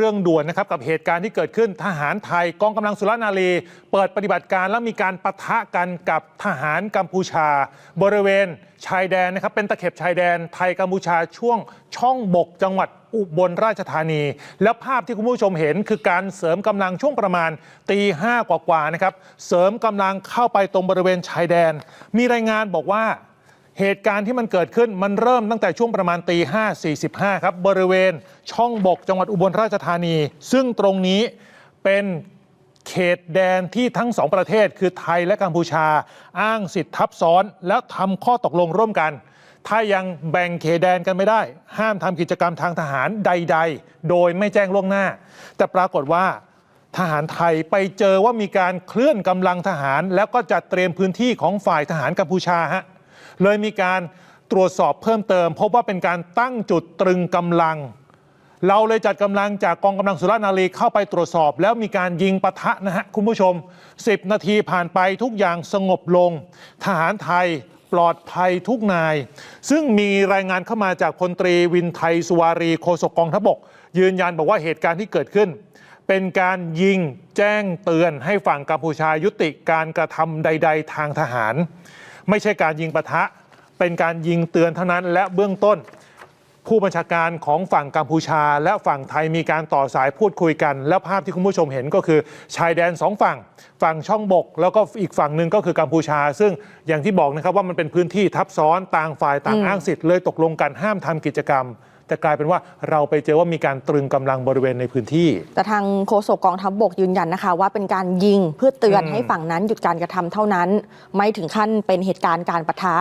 รื่องด่วนนะครับกับเหตุการณ์ที่เกิดขึ้นทหารไทยกองกำลังสุรนารี เปิดปฏิบัติการแล้วมีการปะทะกันกับทหารกัมพูชา บริเวณชายแดนนะครับเป็นตะเข็บชายแดนไทยกัมพูชาช่วงช่องบกจังหวัดอุบลราชธานี แล้วภาพที่คุณผู้ชมเห็นคือการเสริมกำลังช่วงประมาณตีห้ากว่าๆนะครับเสริมกำลังเข้าไปตรงบริเวณชายแดน มีรายงานบอกว่า เหตุการณ์ที่มันเกิดขึ้นมันเริ่มตั้งแต่ช่วงประมาณตีห้าสี่สิบห้าครับ บริเวณช่องบกจังหวัดอุบลราชธานี ซึ่งตรงนี้เป็นเขตแดนที่ทั้งสองประเทศ คือไทยและกัมพูชา อ้างสิทธิทับซ้อน แล้วทำข้อตกลงร่วมกัน ถ้ายังแบ่งเขตแดนกันไม่ได้ ห้ามทำกิจกรรมทางทหารใด ๆ โดยไม่แจ้งล่วงหน้า แต่ปรากฏว่าทหารไทยไปเจอว่ามีการเคลื่อนกำลังทหาร แล้วก็จัดเตรียมพื้นที่ของฝ่ายทหารกัมพูชาฮะ เลยมีการตรวจสอบเพิ่มเติม พบว่าเป็นการตั้งจุดตรึงกำลัง เราเลยจัดกำลังจากกองกำลังสุรนารีเข้าไปตรวจสอบ แล้วมีการยิงปะทะนะฮะคุณผู้ชม 10 นาทีผ่านไปทุกอย่างสงบลง ทหารไทยปลอดภัยทุกนาย ซึ่งมีรายงานเข้ามาจากพลตรีวินไทยสุวารีโฆษกกองทัพบก ยืนยันบอกว่าเหตุการณ์ที่เกิดขึ้น เป็นการยิงแจ้งเตือนให้ฝั่งกัมพูชายุติการกระทำใด ๆ ทางทหาร ไม่ใช่การยิงปะทะ เป็นการยิงเตือนเท่านั้น และเบื้องต้น ผู้บัญชาการของฝั่งกัมพูชา และฝั่งไทยมีการต่อสายพูดคุยกัน แล้วภาพที่คุณผู้ชมเห็นก็คือชายแดนสองฝั่ง ฝั่งช่องบก แล้วก็อีกฝั่งหนึ่งก็คือกัมพูชา ซึ่งอย่างที่บอกนะครับว่ามันเป็นพื้นที่ทับซ้อนต่างฝ่ายต่างอ้างสิทธิ์เลยตกลงกันห้ามทำกิจกรรม แต่กลายเป็นว่าเราไปเจอว่ามีการตรึงกำลังบริเวณในพื้นที่ แต่ทางโฆษกกองทัพบบกยืนยันนะคะ ว่าเป็นการยิงเพื่อเตือนอให้ฝั่งนั้นหยุดการกระทำเท่านั้น ไม่ถึงขั้นเป็นเหตุการณ์การปะทะ